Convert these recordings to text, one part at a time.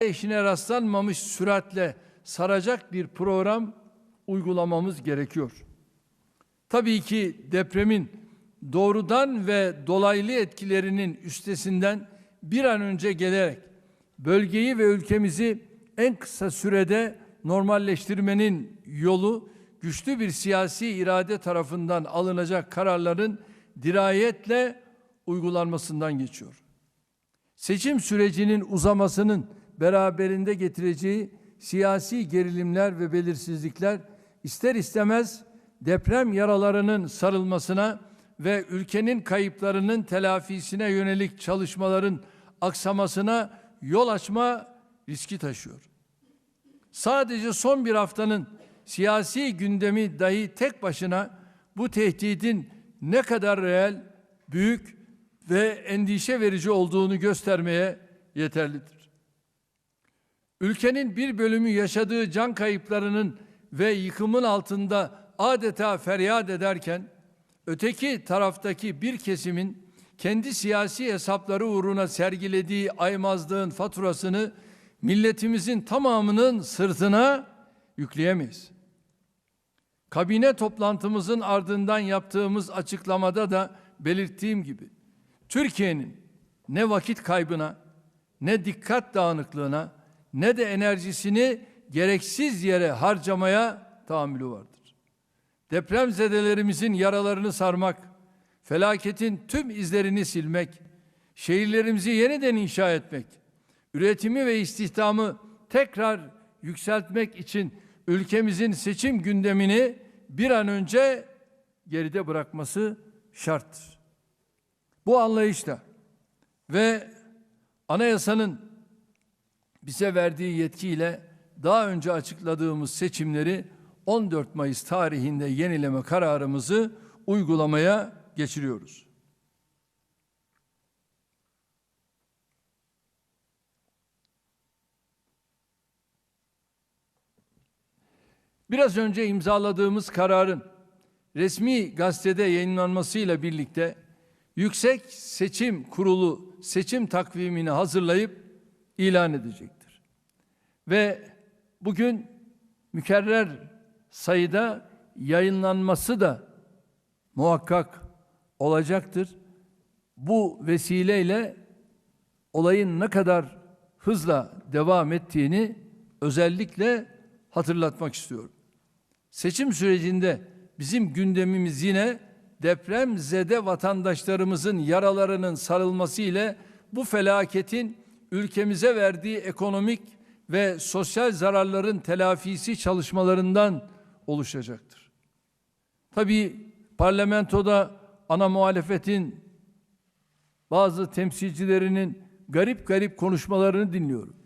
eşine rastlanmamış süratle saracak bir program uygulamamız gerekiyor. Tabii ki depremin doğrudan ve dolaylı etkilerinin üstesinden bir an önce gelerek bölgeyi ve ülkemizi en kısa sürede normalleştirmenin yolu güçlü bir siyasi irade tarafından alınacak kararların dirayetle uygulanmasından geçiyor. Seçim sürecinin uzamasının beraberinde getireceği siyasi gerilimler ve belirsizlikler ister istemez deprem yaralarının sarılmasına ve ülkenin kayıplarının telafisine yönelik çalışmaların aksamasına yol açma riski taşıyor. Sadece son bir haftanın siyasi gündemi dahi tek başına bu tehdidin ne kadar reel, büyük ve endişe verici olduğunu göstermeye yeterlidir. Ülkenin bir bölümü yaşadığı can kayıplarının ve yıkımın altında adeta feryat ederken öteki taraftaki bir kesimin kendi siyasi hesapları uğruna sergilediği aymazlığın faturasını milletimizin tamamının sırtına yükleyemeyiz. Kabine toplantımızın ardından yaptığımız açıklamada da belirttiğim gibi Türkiye'nin ne vakit kaybına ne dikkat dağınıklığına ne de enerjisini gereksiz yere harcamaya tahammülü vardır. Depremzedelerimizin yaralarını sarmak, felaketin tüm izlerini silmek, şehirlerimizi yeniden inşa etmek, üretimi ve istihdamı tekrar yükseltmek için ülkemizin seçim gündemini bir an önce geride bırakması şarttır. Bu anlayışla ve anayasanın bize verdiği yetkiyle daha önce açıkladığımız seçimleri 14 Mayıs tarihinde yenileme kararımızı uygulamaya geçiriyoruz. Biraz önce imzaladığımız kararın resmi gazetede yayınlanmasıyla birlikte Yüksek Seçim Kurulu seçim takvimini hazırlayıp ilan edecektir. Ve bugün mükerrer sayıda yayınlanması da muhakkak olacaktır. Bu vesileyle olayın ne kadar hızla devam ettiğini özellikle hatırlatmak istiyorum. Seçim sürecinde bizim gündemimiz yine depremzede vatandaşlarımızın yaralarının sarılması ile bu felaketin ülkemize verdiği ekonomik ve sosyal zararların telafisi çalışmalarından oluşacaktır. Tabii parlamentoda ana muhalefetin bazı temsilcilerinin garip garip konuşmalarını dinliyorum.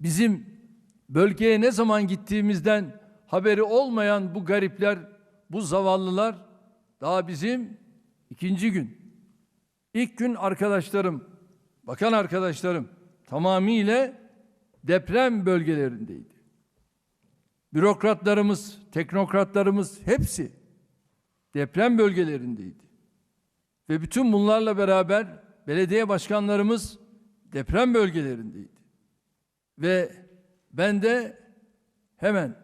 Bizim bölgeye ne zaman gittiğimizden haberi olmayan bu garipler, bu zavallılar daha bizim ikinci gün. İlk gün arkadaşlarım, bakan arkadaşlarım tamamıyla deprem bölgelerindeydi. Bürokratlarımız, teknokratlarımız hepsi deprem bölgelerindeydi. Ve bütün bunlarla beraber belediye başkanlarımız deprem bölgelerindeydi. Ve ben de hemen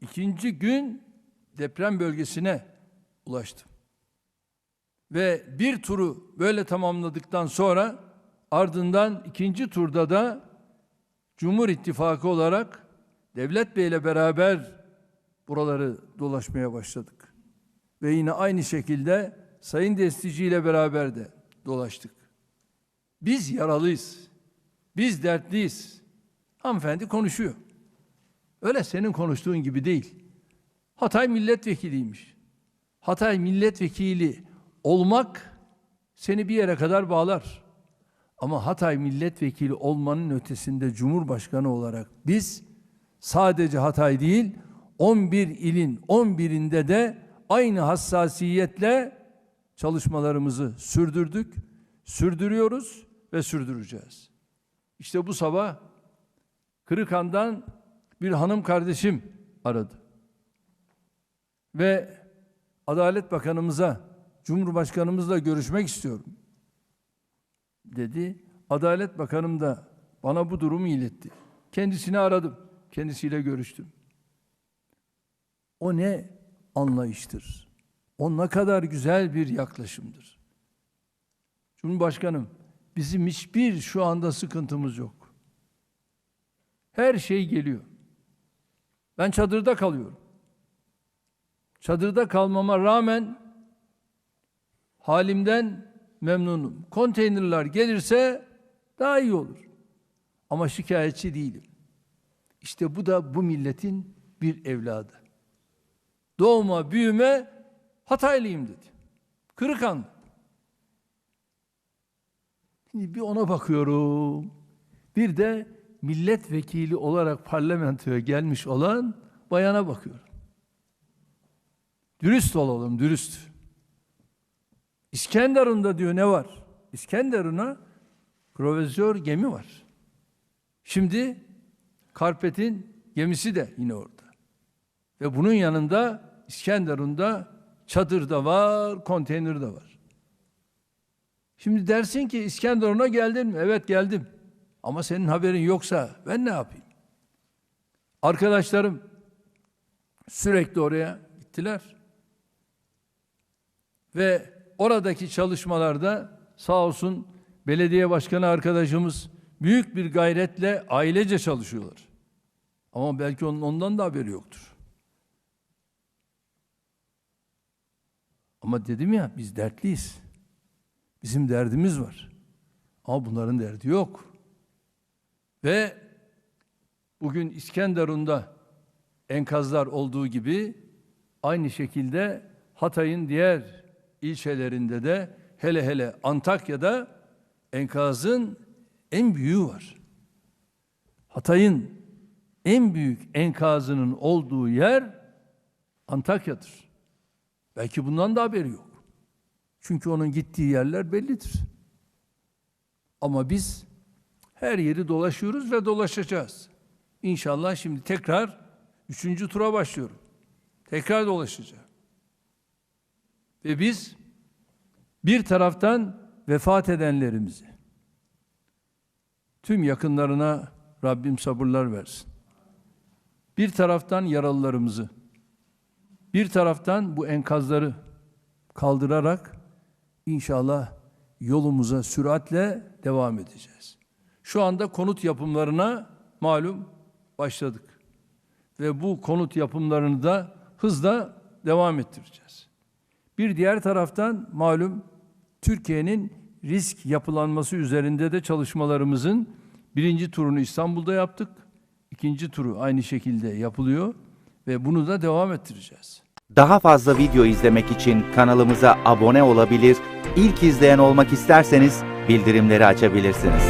ikinci gün deprem bölgesine ulaştım. Ve bir turu böyle tamamladıktan sonra ardından ikinci turda da Cumhur İttifakı olarak Devlet Bey ile beraber buraları dolaşmaya başladık. Ve yine aynı şekilde Sayın Destici ile beraber de dolaştık. Biz yaralıyız. Biz dertliyiz. Hanımefendi konuşuyor. Öyle senin konuştuğun gibi değil. Hatay milletvekiliymiş. Hatay milletvekili olmak seni bir yere kadar bağlar. Ama Hatay milletvekili olmanın ötesinde Cumhurbaşkanı olarak biz sadece Hatay değil 11 ilin 11'inde de aynı hassasiyetle çalışmalarımızı sürdürdük, sürdürüyoruz ve sürdüreceğiz. İşte bu sabah Kırıkan'dan bir hanım kardeşim aradı. Ve Adalet Bakanımıza, Cumhurbaşkanımızla görüşmek istiyorum dedi. Adalet Bakanım da bana bu durumu iletti. Kendisini aradım. Kendisiyle görüştüm. O ne anlayıştır. O ne kadar güzel bir yaklaşımdır. Cumhurbaşkanım, bizim hiçbir şu anda sıkıntımız yok. Her şey geliyor. Ben çadırda kalıyorum. Çadırda kalmama rağmen halimden memnunum. Konteynerler gelirse daha iyi olur. Ama şikayetçi değilim. İşte bu da bu milletin bir evladı. Doğma büyüme Hataylıyım dedi. Kırıkan. Şimdi bir ona bakıyorum. Bir de milletvekili olarak parlamentoya gelmiş olan bayana bakıyorum. Dürüst olalım, dürüst. İskenderun'da diyor ne var? İskenderun'a provizör gemi var. Şimdi Karpet'in gemisi de yine orada. Ve bunun yanında İskenderun'da çadır da var, konteyner de var. Şimdi dersin ki İskenderun'a geldin mi? Evet geldim. Ama senin haberin yoksa ben ne yapayım? Arkadaşlarım sürekli oraya gittiler. Ve oradaki çalışmalarda sağ olsun belediye başkanı arkadaşımız büyük bir gayretle ailece çalışıyorlar. Ama belki onun ondan da haberi yoktur. Ama dedim ya biz dertliyiz. Bizim derdimiz var. Ama bunların derdi yok. Ve bugün İskenderun'da enkazlar olduğu gibi aynı şekilde Hatay'ın diğer ilçelerinde de hele hele Antakya'da enkazın en büyüğü var. Hatay'ın en büyük enkazının olduğu yer Antakya'dır. Belki bundan da haberi yok. Çünkü onun gittiği yerler bellidir. Ama biz her yeri dolaşıyoruz ve dolaşacağız. İnşallah şimdi tekrar üçüncü tura başlıyorum. Tekrar dolaşacağım. Ve biz bir taraftan vefat edenlerimizi, tüm yakınlarına Rabbim sabırlar versin. Bir taraftan yaralılarımızı, bir taraftan bu enkazları kaldırarak inşallah yolumuza süratle devam edeceğiz. Şu anda konut yapımlarına malum başladık. Ve bu konut yapımlarını da hızla devam ettireceğiz. Bir diğer taraftan malum Türkiye'nin risk yapılanması üzerinde de çalışmalarımızın birinci turunu İstanbul'da yaptık. İkinci turu aynı şekilde yapılıyor ve bunu da devam ettireceğiz. Daha fazla video izlemek için kanalımıza abone olabilir, ilk izleyen olmak isterseniz bildirimleri açabilirsiniz.